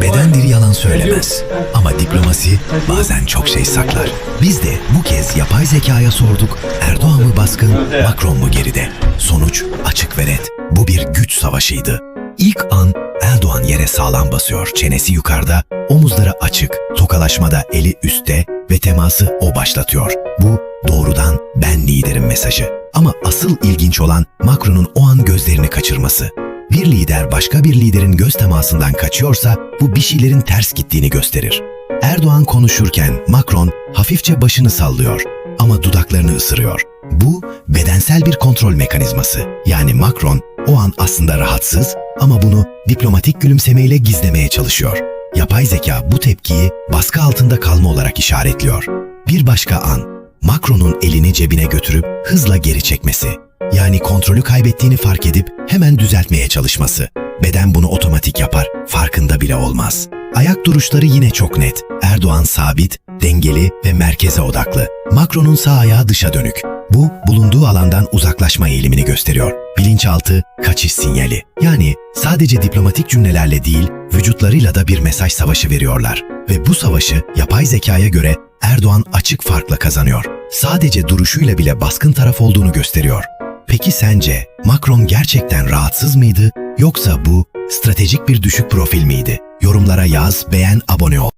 Beden dili yalan söylemez. Ama diplomasi bazen çok şey saklar. Biz de bu kez yapay zekaya sorduk. Erdoğan mı baskın, Macron mu geride? Sonuç açık ve net. Bu bir güç savaşıydı. İlk an Erdoğan yere sağlam basıyor, çenesi yukarıda, omuzları açık, tokalaşmada eli üstte ve teması o başlatıyor. Bu doğrudan ben liderim mesajı. Ama asıl ilginç olan Macron'un o an gözlerini kaçırması. Bir lider başka bir liderin göz temasından kaçıyorsa bu bir şeylerin ters gittiğini gösterir. Erdoğan konuşurken Macron hafifçe başını sallıyor ama dudaklarını ısırıyor. Bu bedensel bir kontrol mekanizması. Yani Macron o an aslında rahatsız ama bunu diplomatik gülümsemeyle gizlemeye çalışıyor. Yapay zeka bu tepkiyi baskı altında kalma olarak işaretliyor. Bir başka an Macron'un elini cebine götürüp hızla geri çekmesi. Yani kontrolü kaybettiğini fark edip hemen düzeltmeye çalışması. Beden bunu otomatik yapar, farkında bile olmaz. Ayak duruşları yine çok net. Erdoğan sabit, dengeli ve merkeze odaklı. Macron'un sağ ayağı dışa dönük. Bu, bulunduğu alandan uzaklaşma eğilimini gösteriyor. Bilinçaltı, kaçış sinyali. Yani sadece diplomatik cümlelerle değil, vücutlarıyla da bir mesaj savaşı veriyorlar. Ve bu savaşı yapay zekaya göre Erdoğan açık farkla kazanıyor. Sadece duruşuyla bile baskın taraf olduğunu gösteriyor. Peki sence Macron gerçekten rahatsız mıydı yoksa bu stratejik bir düşük profil miydi? Yorumlara yaz, beğen, abone ol.